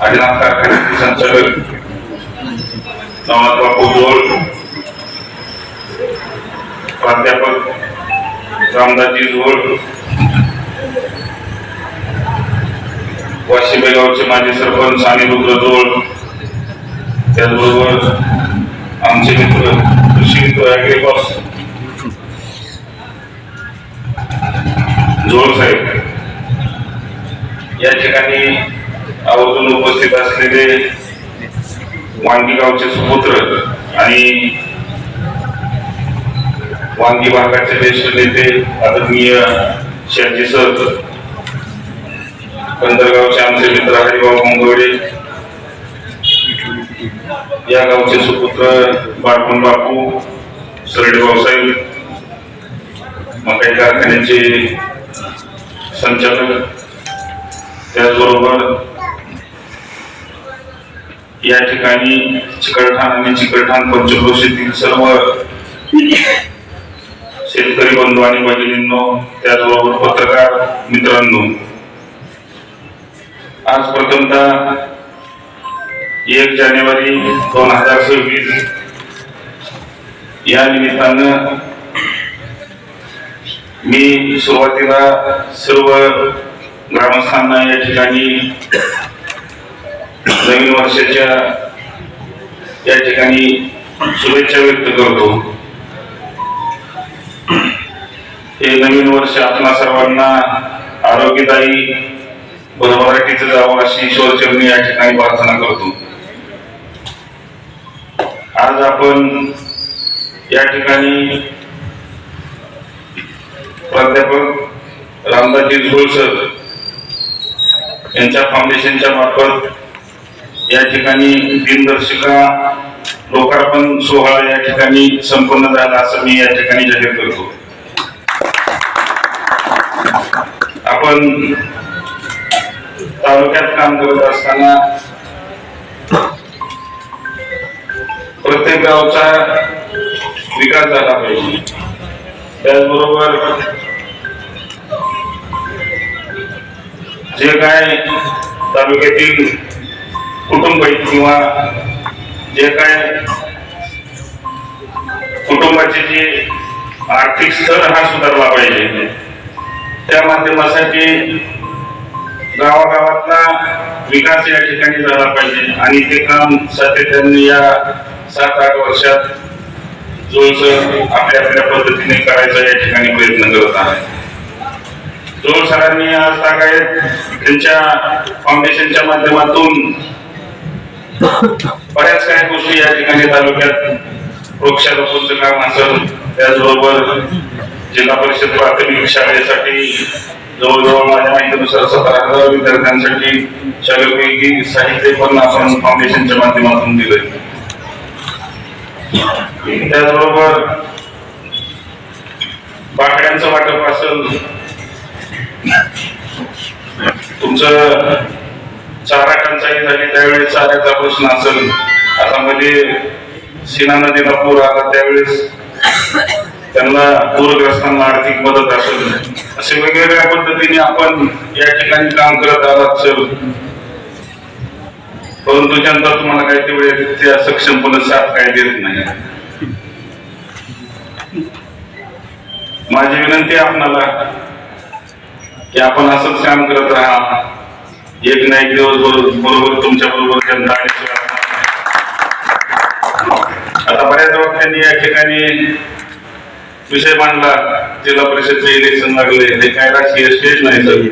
आदिनाथ कारखान्याचे संचालक नवनाथ बापू जोड प्राध्यापक रामदासजी जोड वाशी गावचे माजी सरपंच आणि रुद्र जोड त्याचबरोबर आमचे मित्र कृषी मित्र ॲग्रीबॉस जोड साहेब. या ठिकाणी आवर्जून उपस्थित असलेले वांगी गावचे सुपुत्र आणि वांगी भागाचे ज्येष्ठ नेते आदरणीय शहाजी सर पंधरगावचे आमचे मित्र हरिभाऊ मंगवडे या गावचे सुपुत्र बाळपण बापू सरडे भाऊसाहेब मकाई कारखान्याचे संचालक त्याचबरोबर या ठिकाणी चिकलठाण आणि चिकलठाण पंचक्रोशीतील सर्व शेतकरी बंधू आणि भगिनींनो त्याचबरोबर पत्रकार मित्रांनो आज प्रथमतः एक जानेवारी दोन हजार सव्वीस या निमित्तानं मी सुरुवातीला सर्व ग्रामस्थांना या ठिकाणी नवीन वर्षाच्या या ठिकाणी शुभेच्छा व्यक्त करतो. हे नवीन वर्ष आपणा सर्वांना आरोग्यदायी भरभराटीचं जावं अशी ईश्वरचरणी या ठिकाणी प्रार्थना करतो. आज आपण या ठिकाणी प्राध्यापक रामदासजी झोळसर यांच्या फाउंडेशनच्या मार्फत या ठिकाणी दिनदर्शिका लोकार्पण सोहळा या ठिकाणी संपन्न झाला असं मी या ठिकाणी जाहीर करतो. आपण तालुक्यात काम करत असताना प्रत्येक गावचा विकास झाला पाहिजे. त्याचबरोबर जे काय तालुक्यातील कुटुंब किंवा जे काय कुटुंबाचे जे आर्थिक स्तर हा सुधारला पाहिजे. त्या माध्यमासाठी गावागावातला विकास या ठिकाणी झाला पाहिजे. आणि ते काम सातत्याने या सात आठ वर्षात जोर आपल्या आपल्या पद्धतीने करायचा या ठिकाणी प्रयत्न करत आहे. जोर सरांनी आज तागायत त्यांच्या फाउंडेशनच्या माध्यमातून बऱ्याच काही गोष्टी या ठिकाणी तालुक्यात वृक्षारोपणचं काम असेल त्याचबरोबर जिल्हा परिषद प्राथमिक शाळेसाठी जवळजवळ माझ्या माहितीनुसार सतरा हजार विद्यार्थ्यांसाठी शाळेपैकी साहित्य पण आपण फाउंडेशनच्या माध्यमातून दिलंय. त्याचबरोबर बाकड्यांचं वाटप असेल तुमचं चारा टंचाई झाली त्यावेळेस चाऱ्याचा प्रश्न असेल. आता मध्ये सीना नदीला पूर आला त्यावेळेस त्यांना पूरग्रस्तांना आर्थिक मदत असेल. असे वेगवेगळ्या पद्धतीने आपण या ठिकाणी काम करत आलात सर. परंतु जनता तुम्हाला काही तेवढे त्या सक्षमपणे साथ काही देत नाही. माझी विनंती आपणाला की आपण असंच काम करत राहा. एक ना एक दिवस बरोबर बरोबर तुमच्या बरोबर जनता आता बऱ्याच वक्त्यांनी या ठिकाणी विषय मांडला. जिल्हा परिषदचे इलेक्शन लागले. हे काय राजकीय स्टेज नाही सर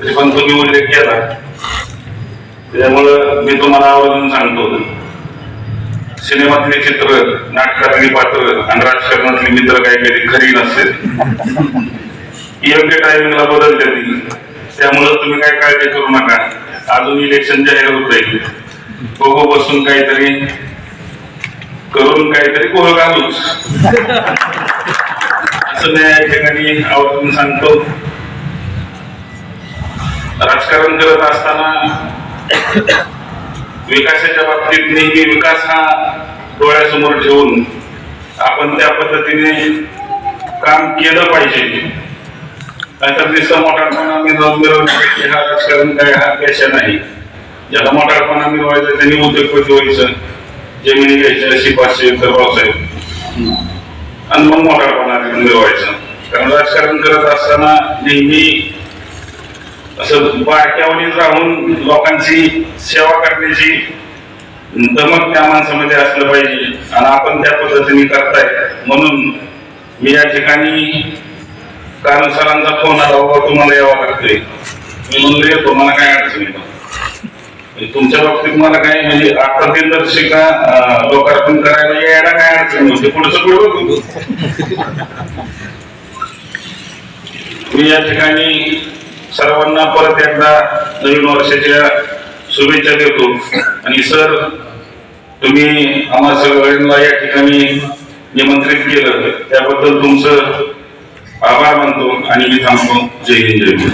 तरी पण तुम्ही उल्लेख केला. त्यामुळं मी तुम्हाला आवर्जून सांगतो. सिनेमातले चित्र नाटकातली पात्र आणि राजकारणातली मित्र काही कधी खरी नसते योग्य टायमिंगला बदलते ती. त्यामुळं तुम्ही काय काळजी करू नका. अजून इलेक्शन जाहीर होत आहे बघू बसून काहीतरी करून काहीतरी गोळ घालूच असं मी या ठिकाणी आवर्जून सांगतो. राजकारण करत असताना विकासाच्या बाबतीत नेहमी विकास हा डोळ्यासमोर ठेवून आपण त्या पद्धतीने काम केलं पाहिजे. नाहीतर दिसतं मोठा मिरवून मिरवून हा राजकारण काय हा पेशा नाही. ज्याला मोठापणा मिळवायचा त्यांनी उद्योगपती व्हायचं जमिनी घ्यायच्या शिपाशे तर भाऊसाहेब आणि मग मोठापणा मिळवायचं. कारण राजकारण करत असताना नेहमी असं बारक्यावरीच राहून लोकांची सेवा करण्याची दमक त्या माणसामध्ये असलं पाहिजे. आणि आपण त्या पद्धतीने करताय. म्हणून मी या ठिकाणी कारण सरांचा फोन आला बाबा तुम्हाला यावं लागतंय. मी म्हणलो येतो मला काय अडचण नाही म्हणजे तुमच्या बाबतीत मला काय म्हणजे आता दिनदर्शिका लोकार्पण करायला यायला काय अडचण म्हणजे पुढचं पुढे बघू. मी या ठिकाणी सर्वांना परत एकदा नवीन वर्षाच्या शुभेच्छा देतो. आणि सर तुम्ही आम्हा सगळ्यांना या ठिकाणी निमंत्रित केलं. त्याबद्दल तुमचं పాపాల వంతు అని మీ తమకు జయించండి